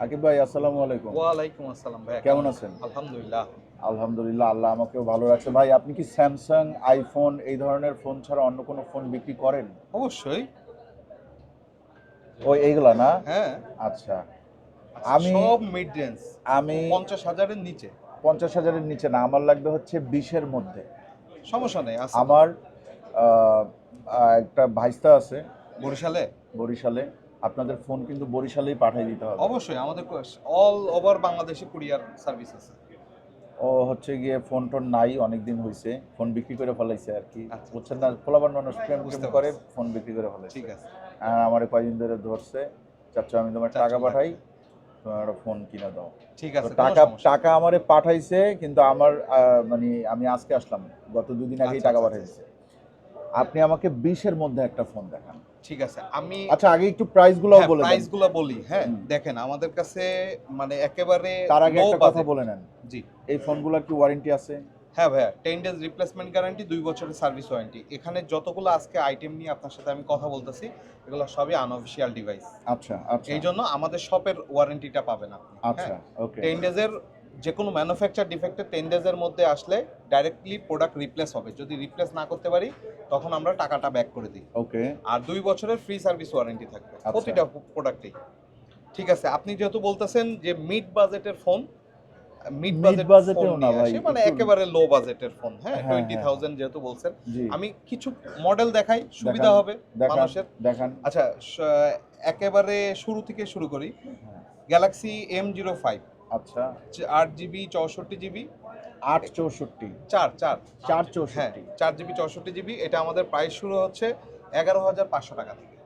আকিব ভাই আসসালামু আলাইকুম। ওয়ালাইকুম আসসালাম ভাই। কেমন আছেন? আলহামদুলিল্লাহ। আলহামদুলিল্লাহ আল্লাহ আমাকেও ভালো রাখছে। ভাই আপনি কি স্যামসাং আইফোন এই ধরনের ফোন ছাড়া অন্য কোনো ফোন বিক্রি করেন? অবশ্যই। ও এইগুলা না? হ্যাঁ। আচ্ছা। আমি- সব মিড রেঞ্জ আমি পঞ্চাশ হাজারের নিচে। পঞ্চাশ হাজারের নিচে না আমার লাগবে হচ্ছে বিশের মধ্যে। সমস্যা নেই আমার একটা ভাইস্তা আছে। বরিশালে? বরিশালে। আপনাদের ফোন কিন্তু বরিশালেই পাঠিয়ে দিতে হবে। অবশ্যই আমাদের অল ওভার বাংলাদেশে কুরিয়ার সার্ভিস আছে। ও হচ্ছে গিয়ে ফোন টোন নাই অনেক দিন হয়েছে ফোন বিক্রি করে ফেলাইছে আর কি। আচ্ছা। বুঝছেন না পোলাবান মানুষ প্রেম বুঝতে টেম করে ফোন বিক্রি করে ফেলাইছে। ঠিক আছে। আর আমার কয়দিন ধরে ধরছে চাচ্ছ আমি তোমার টাকা পাঠাই তোমার ফোন কিনে দাও। ঠিক আছে টাকা টাকা আমারে পাঠাইছে কিন্তু আমার মানে আমি আজকে আসলাম গত দুদিন আগেই আচ্ছা, টাকা আচ্ছা, পাঠাইছে। আপনি আমাকে বিশের মধ্যে একটা ফোন দেখান। ঠিক আছে আমি আচ্ছা আগে একটু প্রাইসগুলোও বলে প্রাইস দেন। গুলো বলি হ্যাঁ দেখেন আমাদের কাছে মানে একেবারে তার আগে একটা কথা বলে নেন। জি। এই ফোনগুলোর কি ওয়ারেন্টি আছে? হ্যাঁ ভাইয়া টেন ডেজ রিপ্লেসমেন্ট গ্যারান্টি দুই বছরের সার্ভিস ওয়ারেন্টি এখানে যতগুলো আজকে আইটেম নিয়ে আপনার সাথে আমি কথা বলতেছি এগুলো সবই আনঅফিসিয়াল ডিভাইস আচ্ছা আচ্ছা। এই জন্য আমাদের শপের ওয়ারেন্টিটা পাবেন আপনি আচ্ছা ওকে টেন ডেজের যে কোনো ম্যানুফ্যাকচার ডিফেক্টে টেন ডেজের মধ্যে আসলে ডাইরেক্টলি প্রোডাক্ট রিপ্লেস হবে। যদি রিপ্লেস না করতে পারি তখন আমরা টাকাটা ব্যাক করে দিই। ওকে আর দুই বছরের ফ্রি সার্ভিস ওয়ারেন্টি থাকবে। আচ্ছা। প্রতিটা প্রোডাক্টেই ঠিক আছে আপনি যেহেতু বলতেছেন যে মিড বাজেটের ফোন মিড বাজেট না ভাই, মানে একেবারে লো বাজেটের ফোন হ্যাঁ হ্যাঁ, টোয়েন্টি হ্যাঁ। থাউজেন্ড যেহেতু বলছেন আমি কিছু মডেল দেখাই সুবিধা হবে মানুষের। দেখান। আচ্ছা একেবারে শুরু থেকে শুরু করি। গ্যালাক্সি এম জিরো ফাইভ আচ্ছা। আট জিবি চৌষট্টি জিবি আট চৌষট্টি। চার চার। চার হ্যাঁ চৌষট্টি। চার জিবি চৌষট্টি জিবি এটা আমাদের প্রাইস শুরু হচ্ছে এগারো হাজার পাঁচশো টাকা থেকে।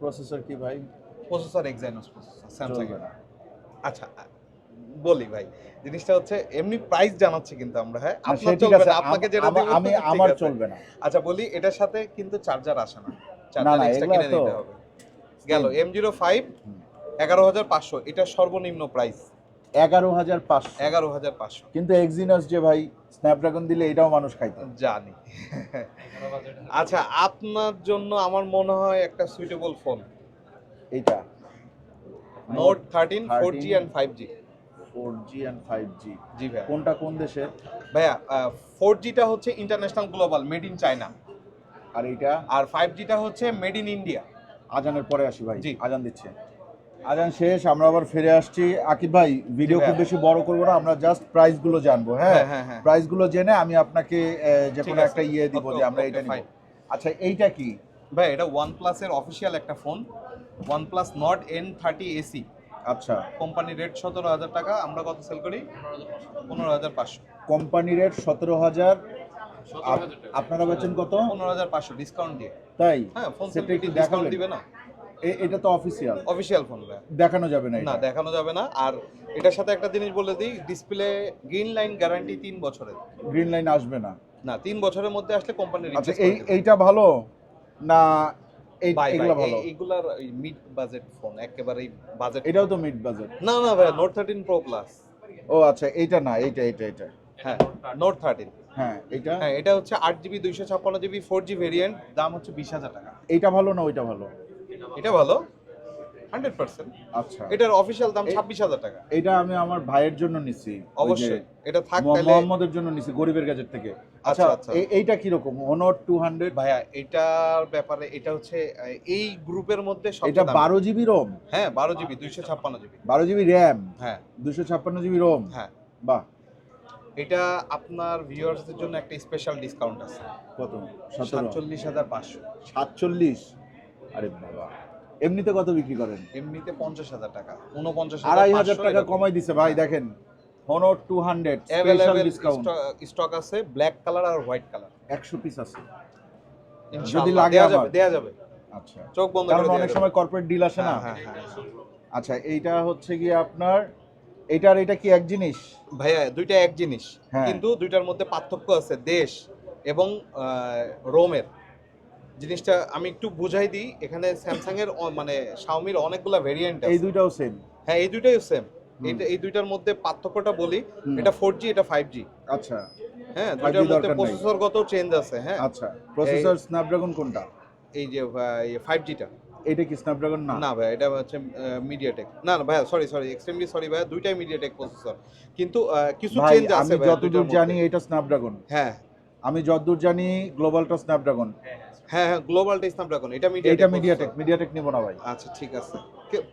প্রসেসর কি ভাই? প্রসেসর এক্সাইনোস প্রসেসর স্যামসাং আচ্ছা বলি ভাই জিনিসটা হচ্ছে এমনি প্রাইস জানাচ্ছি কিন্তু আমরা হ্যাঁ? আপনার চলবে না আপনাকে যেটা আমা- দেব আমি আমার চলবে না। আচ্ছা বলি এটার সাথে কিন্তু চার্জার আসে না। চার্জার এক্সট্রা কিনে নিতে হবে। গেল এম জিরো ফাইভ এগারো হাজার পাঁচশো এটা সর্বনিম্ন প্রাইস এগারো হাজার পাঁচশো। এগারো হাজার পাঁচশো। কিন্তু এক্সিনাস যে ভাই স্ন্যাপড্রাগন দিলে এটাও মানুষ খাইতো। জানি। আচ্ছা আপনার জন্য আমার মনে হয় একটা সুইটেবল ফোন এইটা। Note thirteen four G and five G four G and five G G ভাইয়া। কোনটা কোন দেশের ভাইয়া ফোর জিটা হচ্ছে international global made in China আর এইটা? আর ফাইভ জিটা হচ্ছে মেড ইন ইন্ডিয়া আজানের পরে আসি ভাই। জি। আজান দিচ্ছে। আজান শেষ আমরা আবার ফিরে আসছি। আকিব ভাই ভিডিও খুব বেশি বড় করব না আমরা জাস্ট প্রাইসগুলো জানব হ্যাঁ? হ্যাঁ হ্যাঁ হ্যাঁ। প্রাইসগুলো জেনে আমি আপনাকে যে কোনো একটা ইয়ে দিব যে আমরা এটা নিব। আচ্ছা এইটা কি? ভাই এটা ওয়ান প্লাসের অফিসিয়াল একটা phone one plus Nord N thirty SE আচ্ছা। কোম্পানি রেট সতেরো হাজার টাকা আমরা কত সেল করি? পনেরো হাজার পাঁচশো। কোম্পানি রেট সতেরো হাজার। আপনারা বেচেন কত? পনেরো হাজার পাঁচশো ডিসকাউন্ট দিয়ে। তাই? হ্যাঁ ফোন সেটা একটু ডিসকাউন্ট দিবে না? এটা তো অফিসিয়াল অফিসিয়াল ফোন দেখানো যাবে না না দেখানো যাবে না। আর এটার সাথে একটা জিনিস বলে দিই ডিসপ্লে গ্রিন লাইন গ্যারান্টি তিন বছরের। গ্রিন লাইন আসবে না। না তিন বছরের মধ্যে আসলে আচ্ছা এই এইটা ভালো না এইগুলার মিড বাজেট ফোন একেবারেই বাজেট এটাও তো মিড বাজেট না না ভাই নোট থার্টিন প্রো প্লাস ও আচ্ছা এইটা না এইটা হ্যাঁ নোট থার্টিন হ্যাঁ এটা হ্যাঁ এটা হচ্ছে আট জিবি দুইশো ছাপ্পান্ন জিবি ফোর জি ভেরিয়েন্ট দাম হচ্ছে বিশ হাজার টাকা। এইটা ভালো না ওইটা ভালো? এটা ভালো? হান্ড্রেড পার্সেন্ট আচ্ছা। এটার অফিসিয়াল দাম ছাব্বিশ হাজার টাকা। এটা আমি আমার ভাইয়ের জন্য নিছি। অবশ্যই। এটা থাক তাহলে মোহাম্মদের জন্য নিছি গরিবের গাজের থেকে। আচ্ছা আচ্ছা, আচ্ছা। এইটা কি রকম অনর টু হান্ড্রেড ভাইয়া এটার ব্যাপারে এটা হচ্ছে এই গ্রুপের মধ্যে এটা। বারো জিবি রোম। হ্যাঁ বারো জিবি দুইশো ছাপ্পান্ন জিবি। বারো জিবি র্যাম। হ্যাঁ। দুশো ছাপ্পান্ন জিবি রোম। হ্যাঁ। বাহ। এটা আপনার ভিউয়ার্সদের জন্য একটা স্পেশাল ডিসকাউন্ট আছে। কত? সাতচল্লিশ হাজার পাঁচশো। সাতচল্লিশ? আরে বাবা। এমনিতে কত বিক্রি করেন? এমনিতে পঞ্চাশ হাজার টাকা। উনপঞ্চাশ আড়াই হাজার টাকা কমাই দিছে ভাই দেখেন। Honor two hundred special discount stock আছে ব্ল্যাক কালার আর হোয়াইট কালার একশো পিস আছে। যদি লাগে। যাবে দেয়া যাবে। আচ্ছা। চোখ বন্ধ কারণ করে অনেক সময় কর্পোরেট ডিল আসে না। হ্যাঁ, হ্যাঁ, হ্যাঁ। আচ্ছা এইটা হচ্ছে গিয়ে আপনার এইটা আর এটা কি এক জিনিস? ভাইয়া দুইটা এক জিনিস। কিন্তু দুইটার মধ্যে পার্থক্য আছে দেশ এবং রোমের। জিনিসটা আমি একটু বুঝাই দিই এখানে স্যামসাং এর মানে শাওমির অনেকগুলা ভেরিয়েন্ট এই দুইটাও সেম হ্যাঁ এই দুইটাই সেম এই দুইটার মধ্যে পার্থক্যটা বলি এটা ফোর জি এটা ফাইভ জি আচ্ছা। হ্যাঁ 5G দুইটার মধ্যে প্রসেসরগত চেঞ্জ আছে হ্যাঁ। আচ্ছা প্রসেসর স্ন্যাপড্রাগন কোনটা? এই যে ফাইভ জিটা এটা কি স্ন্যাপড্রাগন না। না ভাই এটা হচ্ছে মিডিয়াটেক না না ভাই সরি সরি এক্সট্রিমলি সরি ভাই দুইটাই মিডিয়াটেক প্রসেসর কিন্তু আহ, কিছু চেঞ্জ আছে ভাই আমি যতদূর জানি এটা স্ন্যাপড্রাগন হ্যাঁ। আমি যতদূর জানি গ্লোবালটা স্ন্যাপড্রাগন হ্যাঁ হ্যাঁ গ্লোবাল স্ন্যাপড্রাগন এটা এটা মিডিয়াটেক মিডিয়াটেক নিব না ভাই। আচ্ছা ঠিক আছে।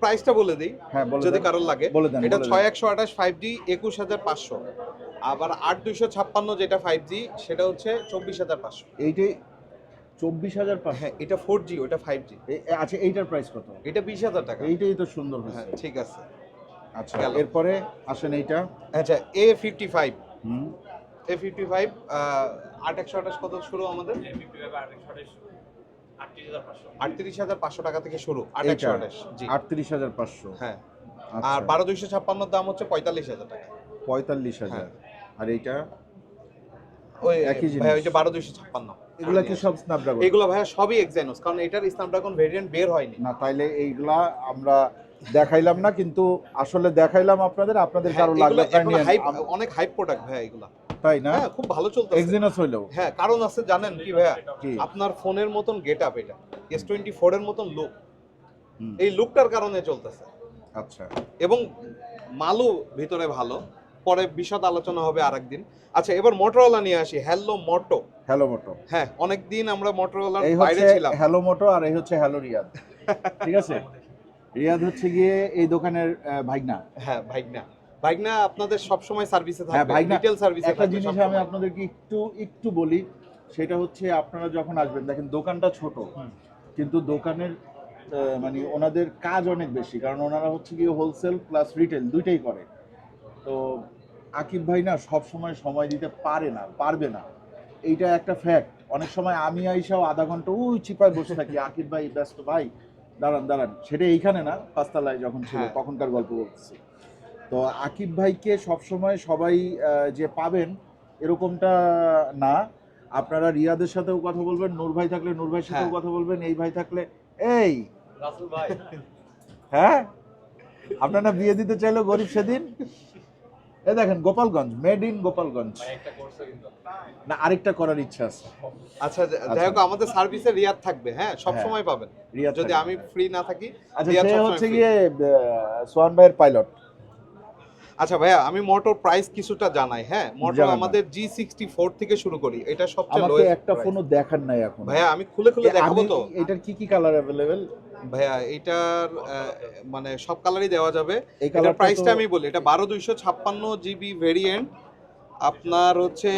প্রাইসটা বলে দিই। হ্যাঁ বলে যদি কারোর লাগে। বলে দেন এটা বলে দেন। ছয় একশো আঠাশ ফাইভ জি একুশ হাজার পাঁচশো। আবার আট দুইশো ছাপ্পান্ন যেটা ফাইভ জি সেটা হচ্ছে চব্বিশ হাজার পাঁচশো। এইটাই চব্বিশ হাজার হ্যাঁ এটা ফোর জি ওটা ফাইভ জি আচ্ছা এইটার প্রাইস কত? এটা বিশ হাজার টাকা। এইটাই তো সুন্দর হ্যাঁ ঠিক আছে। আচ্ছা এরপরে আসেন এইটা। আচ্ছা A fifty five hmm. A fifty five আট একশো আঠাশ কত শুরু আমাদের? আটত্রিশ হাজার পাঁচশো। টাকা থেকে শুরু আট একশো আঠাশ জি। আটত্রিশ হাজার পাঁচশো। হ্যাঁ। আচ্ছা, আর বারো দুইশো ছাপ্পান্নর দাম হচ্ছে পঁয়তাল্লিশ হাজার টাকা। পঁয়তাল্লিশ হাজার। হ্যাঁ। আর এইটা? ওই একই জিনিস। ভাইয়া ওই যে বারো দুইশো ছাপ্পান্ন। এগুলা কি সব স্ন্যাপড্রাগন এগুলো ভাইয়া সবই এক্সাইনোস কারণ এটার স্ন্যাপড্রাগন ভেরিয়েন্ট বের হয়নি। না তাইলে এইগুলা আমরা দেখাইলাম না কিন্তু আসলে দেখাইলাম আপনাদের আপনাদের হ্যাঁ, কারও আম- অনেক হাইপ প্রোডাক্ট ভাইয়া এগুলো। তাই না? হ্যাঁ খুব ভালো চলতেছে। এক্সিনাস হইলেও হ্যাঁ কারণ আছে জানেন কি ভাইয়া? আপনার ফোনের মতন গেট আপ এটা। এস টোয়েন্টি ফোর এর মতন লুক এই লুকটার কারণে চলতেছে। আচ্ছা। এবং মালও ভিতরে ভালো। পরে বিশদ আলোচনা হবে আরেকদিন। আচ্ছা এবার মোটরওয়ালা নিয়ে আসি। হ্যালো মোটো হ্যালো মোটো হ্যাঁ অনেকদিন আমরা মোটরওয়ালার বাইরে ছিলাম। হ্যালো মোটো আর এই হচ্ছে হ্যালো রিয়াদ ঠিক আছে? রিয়াদ হচ্ছে গিয়ে এই দোকানের ভাইগনা। হ্যাঁ ভাইগনা। ভাইগনা আপনাদের সব সময় সার্ভিসে ভাইগনা- ডিটেল সার্ভিসে একটা জিনিস আমি আপনাদেরকে একটু একটু বলি সেটা হচ্ছে আপনারা যখন আসবেন দেখেন দোকানটা ছোট কিন্তু দোকানের মানে ওনাদের কাজ অনেক বেশি কারণ ওনারা হচ্ছে গিয়ে হোলসেল প্লাস রিটেল দুইটাই করে। তো আকিব ভাই না সব সময় সময় দিতে পারে না পারবে না। এইটা একটা ফ্যাক্ট অনেক সময় আমি আইসাও আধা ঘণ্টা ওই চিপায় বসে থাকি আকিব ভাই ব্যস্ত ভাই দাঁড়ান দাঁড়ান সেটা এইখানে না পাঁচতলায় যখন ছিল হ্যাঁ। তখনকার গল্প বলতেছি। তো আকিব ভাইকে সবসময় সবাই যে পাবেন এরকমটা না। আপনারা রিয়াদের সাথেও কথা বলবেন নূর ভাই থাকলে নূর ভাইয়ের সাথেও হ্যাঁ। কথা বলবেন এই ভাই থাকলে এই! হ্যাঁ? আপনারা বিয়ে দিতে চাইলো গরিব সেদিন? এ দেখেন গোপালগঞ্জ মেড ইন গোপালগঞ্জ। না আরেকটা করার ইচ্ছা আছে। আচ্ছা যা- যাই হোক আমাদের সার্ভিসে রিয়াদ থাকবে হ্যাঁ? সব হ্যাঁ। সময় পাবেন। রিয়াদ যদি আমি ফ্রি না থাকি আচ্ছা সে হচ্ছে গিয়ে সোহান ভাইয়ের পাইলট আচ্ছা ভাইয়া আমি মোটর প্রাইস কিছুটা জানাই হ্যাঁ? মোটর আমাদের জি সিক্সটি ফোর থেকে শুরু করি এটা সবচেয়ে লোয়েস্ট একটা ফোনও দেখার নাই এখন। ভাইয়া আমি খুলে খুলে দেখাবো তো। এটার কি কি কালার অ্যাভেলেবেল ভাইয়া এটার মানে সব কালারই দেওয়া যাবে। এটার প্রাইসটা আমি বলি এটা বারো দুইশো ছাপ্পান্ন জিবি ভেরিয়েন্ট আপনার হচ্ছে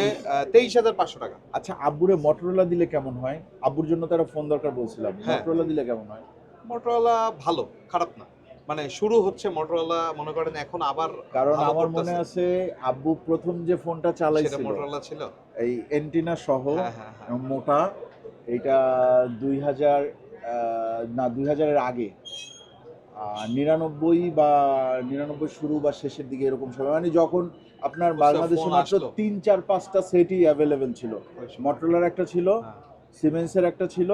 তেইশ হাজার পাঁচশো টাকা। আচ্ছা আব্বুরে মটোরোলা দিলে কেমন হয়? আব্বুর জন্য তারা ফোন দরকার বলছিলাম। হ্যাঁ। মটোরোলা দিলে কেমন হয়? মোটরওয়ালা ভালো খারাপ না। মানে শুরু হচ্ছে মোটরওয়ালা মনে করেন এখন আবার কারণ আমার মনে আছে আব্বু প্রথম যে ফোনটা চালাইছিল মোটরওয়ালা ছিল? এই এন্টিনা সহ হ্যাঁ হ্যাঁ হ্যাঁ। মোটা এটা দুই হাজার না দুই হাজারের আগে। নিরানব্বই বা নিরানব্বই শুরু বা শেষের দিকে এরকম সময়। মানে যখন আপনার বুঝছ, বাংলাদেশে মাত্র। তিন চার পাঁচটা সেটই অ্যাভেলেবেল ছিল। ওই একটা ছিল। সিমেন্সের একটা ছিল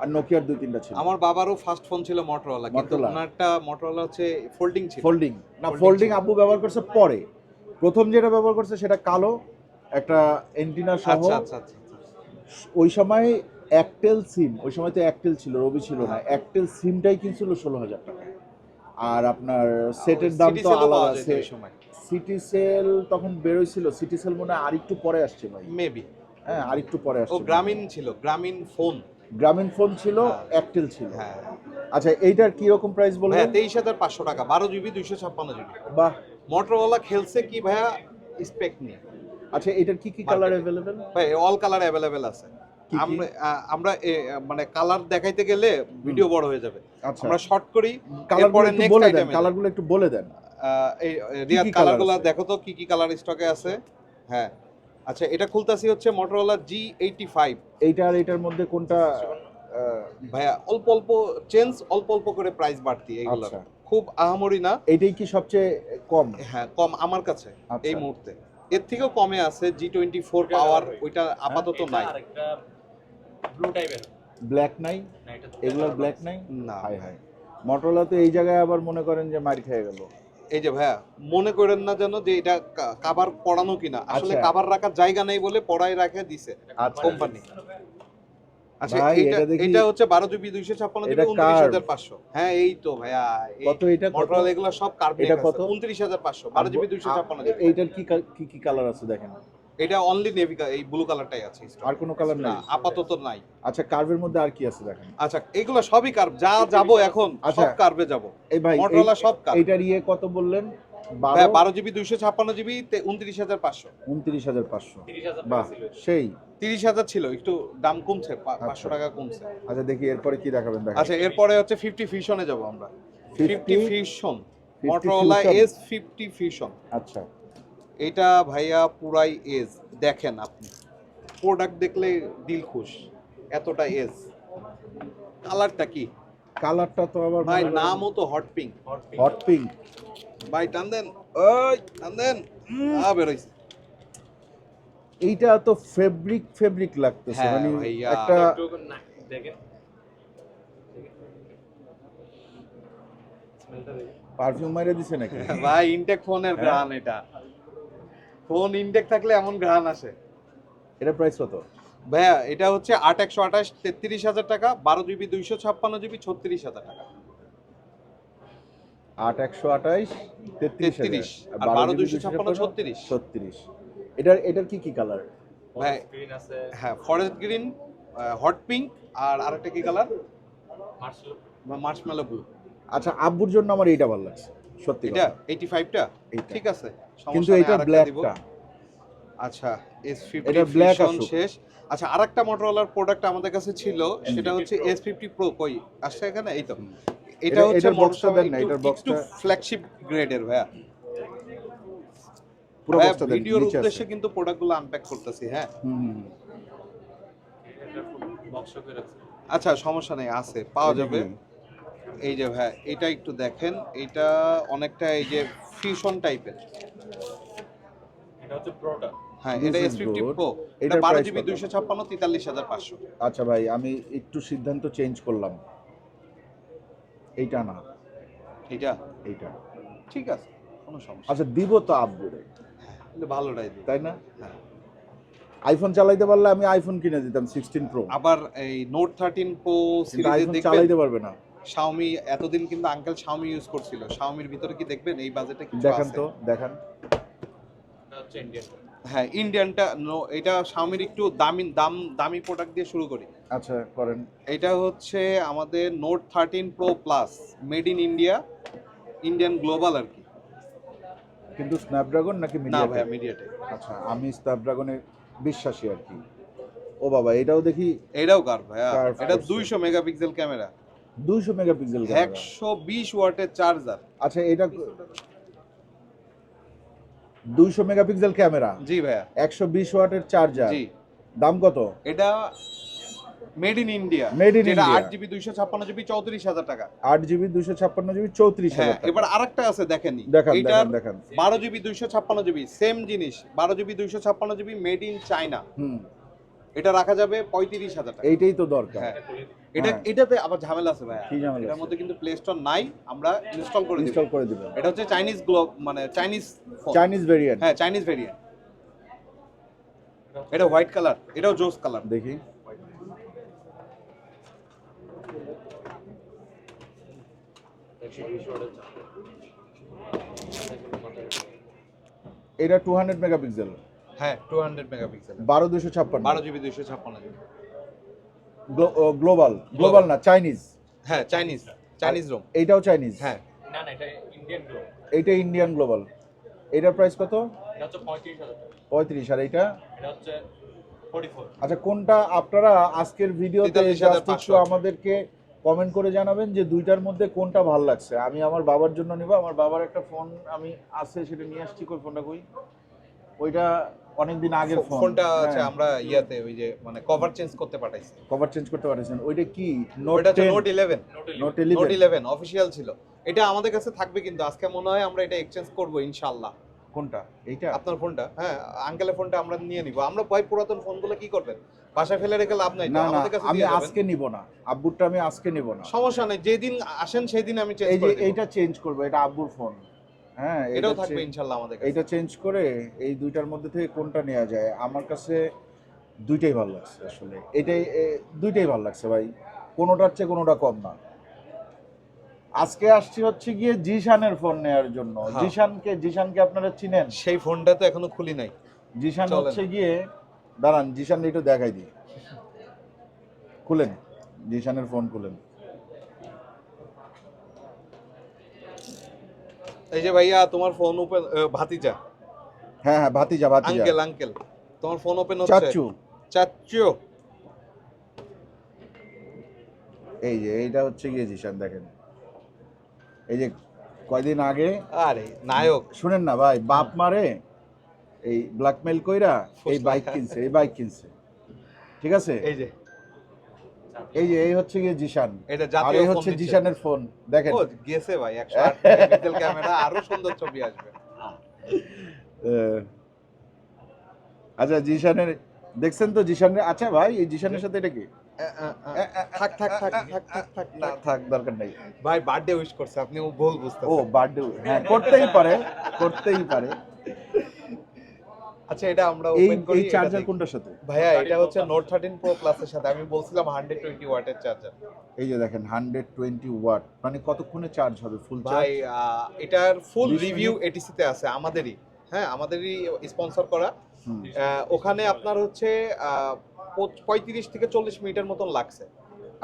আর নোকিয়ার দুই তিনটা ছিল। আমার বাবারও ফার্স্ট ফোন ছিল মোটরওয়ালা কিন্তু? ওনারটা মোটরওয়ালা হচ্ছে ফোল্ডিং ছিল। ফোল্ডিং না ফোল্ডিং। আব্বু ব্যবহার করছে পরে। প্রথম যেটা ব্যবহার করছে সেটা কালো একটা এন্টিনা সহ। আচ্ছা আচ্ছা আচ্ছা আচ্ছা। ওই সময় একটেল সিম ওই সময় তো একটেল ছিল রবি ছিল না। হ্যাঁ। একটেল সিমটাই কিনছিল ষোলো হাজার টাকা। আর আপনার সেটের দাম তো আলাদা আছে। সিটি সেল তখন বেরোইছিল সিটি সেল মনে হয় আরেকটু পরে আসছে ভাই। মেবি হ্যাঁ আরেকটু পরে ও আসছে গ্রামীণ ছিল গ্রামীণ ফোন গ্রামীণ ফোন ছিল হ্যাঁ। একটেল ছিল। হ্যাঁ। আচ্ছা এইটার কি রকম প্রাইস বলবেন ভাইয়া তেইশ হাজার পাঁচশো টাকা বারো জিবি দুইশো ছাপ্পান্ন জিবি। বাহ। মোটরওয়ালা খেলছে কি ভাইয়া? স্পেক নিয়ে। আচ্ছা এটার কি কি কালার অ্যাভেলেবেল ভাই অল কালার অ্যাভেলেবেল আছে? আমরা মানে কালার দেখাইতে গেলে ভিডিও বড় হয়ে যাবে। আচ্ছা। আমরা শর্ট করি কালারগুলো একটু বলে দেন item কালারগুলো একটু বলে দেন। এই রিয়াদ কি colour কালারগুলো দেখো তো কি কি কালার স্টকে আছে। হ্যাঁ। আচ্ছা এটা খুলতাছি হচ্ছে মোটরওয়ালা জি এইটি ফাইভ এইটা আর এটার মধ্যে কোনটা ভাইয়া অল্প অল্প চেঞ্জ অল্প অল্প করে প্রাইস বাড়তি এইগুলো। আচ্ছা। খুব আহামরি না। এইটাই কি সবচেয়ে কম? হ্যাঁ কম আমার কাছে আচ্ছা। এই মুহূর্তে। এর থেকেও কমে আছে জি টোয়েন্টি ফোর পাওয়ার ওইটা আপাতত নাই। ব্লু টাইপের ব্ল্যাক নাই? এগুলোর ব্ল্যাক নাই? না। হাই হাই মটোরোলা তো এই জায়গায় আবার মনে করেন যে মার খেয়ে গেল। এই যে ভাইয়া মনে করেন না যেন যে এটা কাবার পড়ানো কিনা। আসলে কাবার রাখার জায়গা নেই বলে পড়াই রাখে দিছে আচ্ছা। কোম্পানি আচ্ছা ভাই, এটা হচ্ছে বারো জিবি দুইশো ছাপ্পান্ন জিবি উনত্রিশ হাজার পাঁচশো। হ্যাঁ এই তো ভাইয়া কত এটা কত? এগুলো সব কার্ভ এটা কত? উনত্রিশ হাজার পাঁচশো বারো জিবি দুইশো ছাপ্পান্ন জিবি এইটার কি কি কি কালার আছে দেখেন? এটা অনলি নেভি এই ব্লু কালারটাই আছে আর কোনো কালার না নাই আপাতত নাই। আচ্ছা কার্ভের মধ্যে আর কি আছে দেখেন? আচ্ছা এগুলো সবই কার্ভ যা যাব এখন আচ্ছা। সব কার্ভে যাব। এই ভাই মোটরোলা সব কার্ভ এইটার ইয়ে কত বললেন? বারো? জিবি দুইশো ছাপ্পান্ন জিবি উনত্রিশ হাজার পাঁচশো। উনত্রিশ হাজার পাঁচশো। বাহ সেই। তিরিশ হাজার ছিল একটু দাম কমছে আচ্ছা। পাঁচশো টাকা কমছে। আচ্ছা দেখি এরপরে কি দেখাবেন আচ্ছা এরপরে হচ্ছে ফিফটি ফিউশনে যাব আমরা। Fifty fusion 50 Motorola? S fifty fusion আচ্ছা। এটা ভাইয়া পুরাই এজ দেখেন আপনি। প্রোডাক্ট দেখলে দিল খুশ এতটা এজ। কালারটা কি? কালারটা তো আবার ভাই নামও তো হট পিঙ্ক হট পিঙ্ক ভাই টান দেন। ওই টান দেন। আ বেরোইছে। এইটা তো ফেব্রিক ফেব্রিক লাগতেছে হ্যাঁ, মানে ভাইয়া। একটা দেখেন। পারফিউম মাইরে দিছে নাকি? ভাই ইনটেক ফোনের। গ্রান এটা। ফোন ইনটেক থাকলে এমন গ্রান আসে। এটা প্রাইস কত? ভাইয়া এটা হচ্ছে আট একশো আঠাশ তেত্রিশ হাজার টাকা বারো জিবি দুইশো ছাপ্পান্ন জিবি ছত্রিশ হাজার টাকা। আট একশো আঠাইশ তেত্রিশ বারো দুইশো ছাপ্পান্ন ছত্রিশ। ছত্রিশ। এটার এটার কি কি কালার ভাই হ্যাঁ ফরেস্ট গ্রিন হট পিঙ্ক আর আরেকটা কি কালার মার্শমেলো ব্লু আচ্ছা আব্বুর জন্য আমার এইটা ভালো লাগছে। সত্যি এটা। ঠিক আছে। কিন্তু এটা ব্ল্যাকটা আচ্ছা এস এটা আসুক। শেষ। আচ্ছা আরেকটা মোটরোলার প্রোডাক্ট আমাদের কাছে ছিল সেটা হচ্ছে এস ফিফটি প্রো কই? আসছে এখানে? এই তো। এটা হচ্ছে এটার box টা দেন না, এটার box একটু টা- ফ্ল্যাগশিপ গ্রেডের ভাইয়া। পুরো বক্সটা দেন ভিডিওর উদ্দেশ্যে কিন্তু প্রোডাক্টগুলো আনপ্যাক করতেছি হ্যাঁ? হুম, আচ্ছা সমস্যা নেই আছে পাওয়া যাবে? এই যে ভাই এটা একটু দেখেন এটা অনেকটা এই যে ফিউশন টাইপের এটা হচ্ছে প্রোটা হ্যাঁ এটা এটা আচ্ছা ভাই আমি একটু সিদ্ধান্ত চেঞ্জ করলাম। এইটা না। এটা এইটা। ঠিক আছে কোনো সমস্যা আচ্ছা দিব তো আব্বুরে কিন্তু ভালোটাই দিই তাই না? হ্যাঁ। আইফোন চালাইতে পারলে আমি আইফোন কিনে দিতাম সিক্সটিন প্রো আবার এই নোট থার্টিন প্রো সিরিজে আইফোন দেখবেন চালাইতে পারবে না। শাওমি এতদিন কিন্তু আঙ্কেল শাওমি ইউজ করছিল। শাওমির ভিতরে কি দেখবেন? এই বাজেটে কিছু দেখান তো দেখান। এটা হচ্ছে ইন্ডিয়ান হ্যাঁ ইন্ডিয়ানটা নো এটা শাওমির একটু দামি দাম দামি প্রোডাক্ট দিয়ে শুরু করি। আচ্ছা করেন। এটা হচ্ছে আমাদের note thirteen pro plus made in India Indian global আর কি। কিন্তু স্ন্যাপড্রাগন নাকি না মিডিয়া ভাইয়া মিডিয়াটে আচ্ছা আমি স্ন্যাপড্রাগনে বিশ্বাসী আর কি। ও বাবা এটাও দেখি এটাও কার ভাইয়া? এটা। দুইশো মেগাপিক্সেল ক্যামেরা। দুইশো মেগাপিক্সেল একশো বিশ ওয়াটের চার্জার। আচ্ছা এটা দুইশো মেগাপিক্সেল ক্যামেরা? জি ভাইয়া। একশো বিশ ওয়াটের চার্জার। জি। দাম কত? এটা মেড ইন ইন্ডিয়া। In যেটা India। আট জিবি দুইশো ছাপ্পান্ন জিবি চৌত্রিশ হাজার টাকা। আট জিবি দুইশো ছাপ্পান্ন জিবি চৌত্রিশ হ্যাঁ হাজার এবার আরেকটা আছে দেখেনি দেখান দেখান দেখান। বারো জিবি দুইশো ছাপ্পান্ন জিবি সেম জিনিস। বারো জিবি দুইশো ছাপ্পান্ন জিবি মেড ইন চায়না হুম। এটা রাখা যাবে পঁয়ত্রিশ হাজার টাকা। এইটাই তো দরকার। হ্যাঁ। এটা হ্যাঁ। এটাতে আবার ঝামেলা আছে ভাই কি ঝামেলা এটার মধ্যে কিন্তু প্লে স্টোর নাই আমরা ইনস্টল করে ইনস্টল করে দিবেন এটা হচ্ছে চাইনিজ গ্লো মানে চাইনিজ চাইনিজ ভেরিয়েন্ট হ্যাঁ চাইনিজ ভেরিয়েন্ট এটা হোয়াইট কালার এটাও জোস কালার দেখি। এটা টু হান্ড্রেড মেগাপিক্সেল হ্যাঁ টু হান্ড্রেড মেগাপিক্সেল বারো দুশো ছাপ্পান্ন। বারো জিবি দুইশো ছাপ্পান্ন জিবি। গ্লোবাল গ্লোবাল না চাইনিজ হ্যাঁ চাইনিজ চাইনিজ রোম এইটাও চাইনিজ হ্যাঁ। না না এটা ইন্ডিয়ান গ্লো এইটা ইন্ডিয়ান গ্লোবাল এটার প্রাইস কত? এটা হচ্ছে পঁয়ত্রিশ পঁয়ত্রিশ আর এইটা? এটা হচ্ছে আচ্ছা কোনটা আপনারা আজকের ভিডিওতে 43,500 জাস্ট আমাদেরকে কমেন্ট করে জানাবেন যে দুইটার মধ্যে কোনটা ভালো লাগছে। আমি আমার বাবার জন্য নিব আমার বাবার একটা ফোন আমি আছে সেটা নিয়ে আসছি কই ফোনটা কই? ওইটা অনেকদিন আগের ফোন ফোনটা আছে আমরা ইয়াতে ওই যে মানে কভার চেঞ্জ করতে পাঠাইছি। কভার চেঞ্জ করতে পারছেন ওইটা কি? Note note eleven note note 11 eleven official ছিল। এটা আমাদের কাছে থাকবে কিন্তু আজকে মনে হয় আমরা এটা এক্সচেঞ্জ করব ইনশাল্লাহ কোনটা? এইটা? আপনার ফোনটা? হ্যাঁ আঙ্কেলের ফোনটা আমরা নিয়ে নিব। আমরা ভাই পুরাতন ফোনগুলো কি করবেন? বাসায় ফেলে রেখে লাভ নাই না আমাদের কাছে আমি আজকে নিব না। আব্বুরটা আমি আজকে নিব না। সমস্যা নেই যেদিন আসেন সেদিন আমি চেঞ্জ এই যে করে এইটা চেঞ্জ করব এটা আব্বুর ফোন হ্যাঁ এটাও থাকবে ইনশাল্লাহ আমাদের এইটা চেঞ্জ করে এই দুইটার মধ্যে থেকে কোনটা নেওয়া যায়? আমার কাছে দুইটাই ভালো লাগছে আসলে। এটাই দুইটাই ভালো লাগছে ভাই। কোনোটার চেয়ে কোনোটা কম না। আজকে আসছি হচ্ছে গিয়ে জিশানের ফোন নেওয়ার জন্য। হ্যাঁ। জিশানকে জিশানকে আপনারা চিনেন? সেই ফোনটা তো এখনও খুলি নাই। জিশান হচ্ছে গিয়ে দাঁড়ান জিশান একটু দেখাই দিই। খুলেন। জিশানের ফোন খুলেন। এই যে ভাইয়া তোমার ফোন ওপেন ভাতিজা। হ্যাঁ হ্যাঁ ভাতিজা ভাতিজা। আঙ্কেল আঙ্কেল তোমার ফোন ওপেন হচ্ছে। চাচ্চু। চাচ্চু। এই যে এইটা হচ্ছে গিয়ে জিশান দেখেন। এই যে কয়দিন আগে? আরে নায়ক। শুনেন না ভাই বাপ মারে এই ব্ল্যাকমেল কইরা এই বাইক কিনছে এই বাইক কিনছে। ঠিক আছে? এই যে। এই যে এই হচ্ছে গিয়ে জিশান। এটা আর জাতীয় এই হচ্ছে জিশানের ফোন। দেখেন। ও গেছে ভাই একশো আট মেগাপিক্সেল ক্যামেরা আরও সুন্দর ছবি আসবে। আহ, আচ্ছা জিশানের দেখছেন তো জিশানের আচ্ছা ভাই এই জিশানের সাথে এটা কি? থাক থাক থাক থাক থাক থাক না থাক। দরকার নাই। ভাই বার্থডে উইশ করছে আপনি ও ভুল বুঝতে ও বার্থডে হ্যাঁ করতেই পারে করতেই পারে। আচ্ছা এটা আমরা ওপেন করি এই চার্জার কোনটার সাথে? ভাইয়া এটা হচ্ছে নোট থার্টিন প্রো প্লাসের সাথে। আমি বলছিলাম হান্ড্রেড টোয়েন্টি ওয়াটের চার্জার এই যে দেখেন হান্ড্রেড টোয়েন্টি ওয়াট মানে কতক্ষণে চার্জ হবে? ফুল ভাই চার্জ আহ, এটার ফুল 20 রিভিউ এটিসিতে আছে আমাদেরই। হ্যাঁ আমাদেরই স্পন্সর করা। ওখানে আপনার হচ্ছে পঁয়ত্রিশ থেকে চল্লিশ মিনিটের মতন লাগছে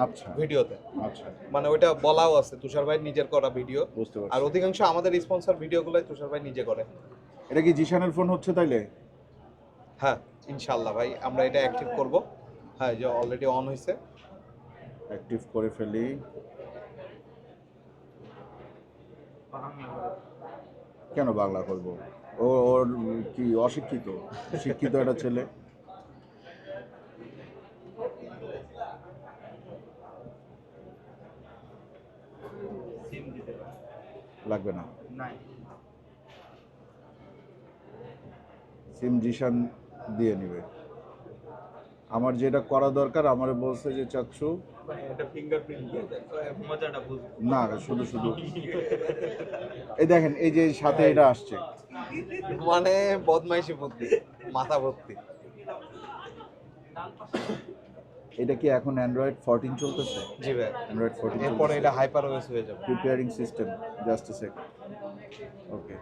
আচ্ছা। ভিডিওতে। আচ্ছা। মানে ওইটা বলাও আছে তুষার ভাই নিজের করা ভিডিও। বুঝতে আর অধিকাংশ আমাদের স্পন্সর ভিডিওগুলো তুষার ভাই নিজে করে। এটা কি জিশানের ফোন হচ্ছে তাইলে? হ্যাঁ ইনশাল্লাহ ভাই আমরা এটা অ্যাক্টিভ করব। হ্যাঁ যে অলরেডি অন হয়েছে অ্যাক্টিভ করে ফেলি। কেন বাংলা করব? ও ওর কি অশিক্ষিত? শিক্ষিত একটা ছেলে। সিম দিতে পারে লাগবে না? সিম জিশান দিয়ে নিবে। আমার যেটা করা দরকার আমার বলছে যে চাচ্ছু না শুধু শুধু। এই দেখেন এই যে সাথে এটা আসছে। মানে বদমাইশি বুদ্ধি মাথা ভর্তি এটা কি এখন অ্যান্ড্রয়েড ফোরটিন চলতেছে? জি ভাই। অ্যান্ড্রয়েড ফোরটিন এরপরে এটা হাইপার ওএস হয়ে যাবে। প্রিপেয়ারিং সিস্টেম জাস্ট সেক ওকে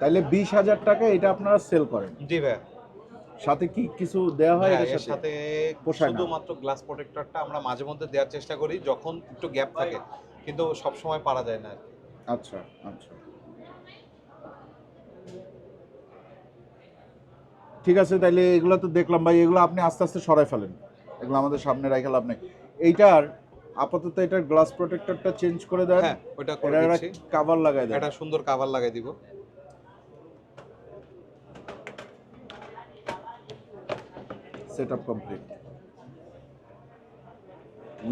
তাহলে বিশ হাজার টাকা এটা আপনারা সেল করেন। জি ভাই। সাথে কি কিছু দেওয়া হয় হ্যাঁ, এর সাথে। শুধুমাত্র গ্লাস প্রোটেক্টরটা আমরা মাঝে মধ্যে দেওয়ার চেষ্টা করি যখন একটু গ্যাপ থাকে। কিন্তু সব সময় পারা যায় না আচ্ছা আচ্ছা। ঠিক আছে তাইলে এগুলো তো দেখলাম ভাই এগুলো আপনি আস্তে আস্তে সরাই ফেলেন। এগুলো আমাদের সামনে রাখা লাভ নেই। এইটার আপাতত এটার গ্লাস প্রোটেক্টরটা চেঞ্জ করে দেন। হ্যাঁ ওটা করে দিচ্ছি। কাভার লাগাই দেন। এটা সুন্দর কাভার লাগাই দিব। Set complete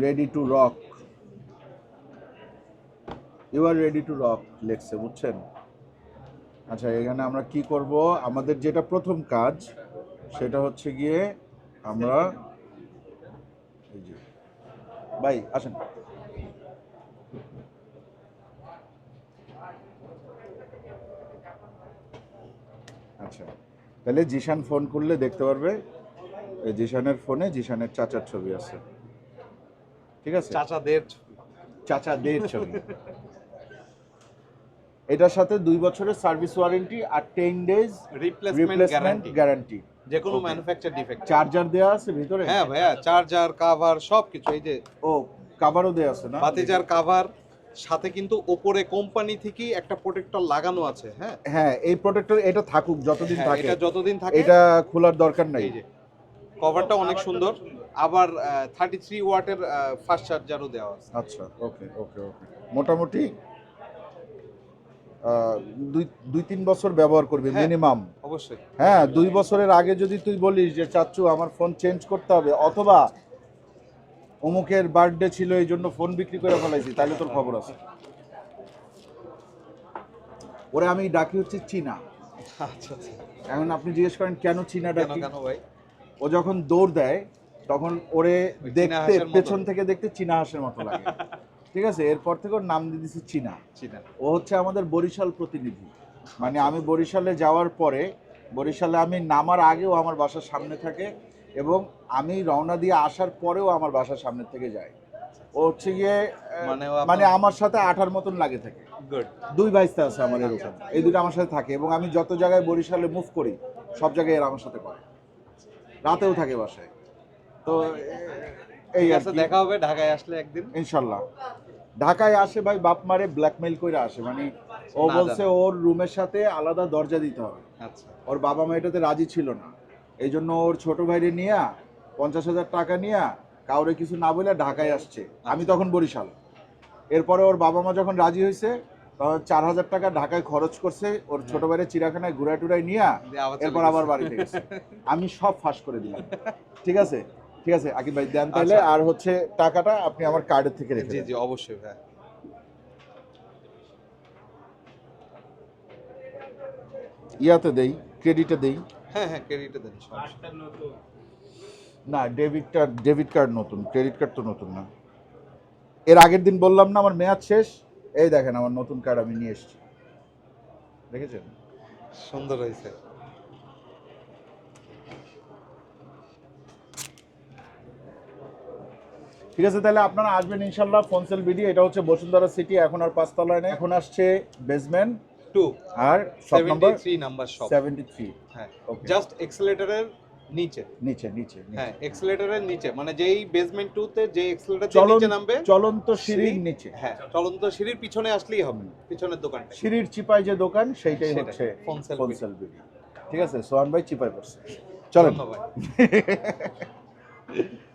ready to rock you are ready to rock লেখছে বুঝছেন? আচ্ছা এখানে আমরা কি করব? আমাদের যেটা প্রথম কাজ, সেটা হচ্ছে গিয়ে আমরা ভাই, আসেন। আচ্ছা তাহলে জিশান ফোন করলে দেখতে পারবে। জিশানের ফোনে জিশানের চাচার ছবি আছে। ঠিক আছে? চাচাদের চাচা দের ছবি। এটার সাথে দুই বছরের সার্ভিস ওয়ারেন্টি আর টেন ডেজ রিপ্লেসমেন্ট গ্যারান্টি যে কোনো ম্যানুফ্যাকচার ডিফেক্ট চার্জার দেওয়া আছে ভিতরে? হ্যাঁ ভাইয়া চার্জার কাভার সব কিছু এই যে। ও কাভারও দেওয়া আছে না? বাতিজার কাভার সাথে কিন্তু ওপরে কোম্পানি থেকেই একটা প্রোটেক্টর লাগানো আছে হ্যাঁ? হ্যাঁ এই প্রোটেক্টর এটা থাকুক যতদিন হ্যাঁ, থাকে। এটা যতদিন থাকে। এটা খোলার দরকার নাই। এই যে। কভারটা অনেক সুন্দর। আবার থার্টি থ্রি ওয়াটের ফাস্ট চার্জারও দেওয়া আছে। আচ্ছা ওকে ওকে ওকে। মোটামুটি দুই দুই তিন বছর ব্যবহার করবি হ্যাঁ। মিনিমাম অবশ্যই। হ্যাঁ দুই বছরের আগে যদি তুই বলিস যে চাচ্চু আমার ফোন চেঞ্জ করতে হবে অথবা অমুকের বার্থডে ছিল এই জন্য ফোন বিক্রি করে ফেলাইছি তাহলে তোর খবর আছে। ওরে আমি ডাকি হচ্ছে চীনা। আচ্ছা আচ্ছা। এখন আপনি জিজ্ঞেস করেন কেন চীনা ডাকি কেন ভাই? ও যখন দৌড় দেয় তখন ওরে দেখতে পেছন থেকে দেখতে চীনা হাঁসের মতো লাগে। ঠিক আছে? এরপর থেকে ওর নাম দিয়ে দিছি চীনা। চিনা। ও হচ্ছে আমাদের বরিশাল প্রতিনিধি। মানে আমি বরিশালে যাওয়ার পরে বরিশালে আমি নামার আগেও আমার বাসার সামনে থাকে এবং আমি রওনা দিয়ে আসার পরেও আমার বাসার সামনের থেকে যায়। ও হচ্ছে গিয়ে মানে মানে আমার সাথে আঠার মতন লাগে থাকে। দুই বাইস্তা আছে আমার এরকম। এই দুটো আমার সাথে থাকে এবং আমি যত জায়গায় বরিশালে মুভ করি সব জায়গায় এরা আমার সাথে করে। রাতেও থাকে বাসায়। তো এই আছে দেখা হবে ঢাকায় আসলে একদিন। ইনশাল্লাহ। ঢাকায় আসে ভাই বাপ মারে ব্ল্যাকমেইল করে আসে। মানে ও বলছে ওর রুমের সাথে আলাদা দরজা দিতে হবে। আচ্ছা। ওর বাবা মা এটাতে রাজি ছিল না। এই জন্য ওর ছোট ভাইরে নিয়ে পঞ্চাশ হাজার টাকা নিয়ে কাউরে কিছু না বলে ঢাকায় আসছে। আমি তখন বরিশাল। এরপরে ওর বাবা মা যখন রাজি হয়েছে চার হাজার টাকা ঢাকায় খরচ করছে ওর ছোট ভাইরে চিড়াখানায় ঘুরায় টুরাই নিয়ে এরপর আবার বাড়িতে গেছে। আমি সব ফাঁস করে দিলাম। ঠিক আছে? ঠিক আছে আকিব ভাই দেন তাহলে আচ্ছা। আর হচ্ছে টাকাটা আপনি আমার কার্ডের থেকে রেখে জি। জি অবশ্যই ভাই। ইয়াতে দেই ক্রেডিটে দেই। হ্যাঁ হ্যাঁ ক্রেডিটে দেন না ডেবিট কার্ড ডেবিট কার্ড নতুন ক্রেডিট কার্ড তো নতুন না। এর আগের দিন বললাম না আমার মেয়াদ শেষ। এই দেখেন আমার নতুন কার্ড আমি নিয়ে এসেছি। দেখেছেন? সুন্দর হয়েছে। ঠিক আছে তাহলে আপনারা আসবেন ইনশাল্লাহ ফোনসেল বিডি এটা হচ্ছে বসুন্ধরা সিটি এখন আর পাঁচতলায় নেই। এখন আসছে বেসমেন্ট টু আর shop number three number shop seventy three হ্যাঁ জাস্ট এক্সেলেটরের নিচে। নিচে নিচে। হ্যাঁ এক্সেলেটরের নিচে। মানে যেই বেসমেন্ট টু তে যে এক্সেলেটর নিচে নামবে চলন্ত সিঁড়ির নিচে। হ্যাঁ চলন্ত সিঁড়ির পিছনে আসলেই হবে পিছনের দোকানটা। সিঁড়ির চিপায় যে দোকান সেইটাই হচ্ছে ফোনসেল ঠিক আছে সোহান ভাই চিপায় পড়ছে। চলেন। ধন্যবাদ।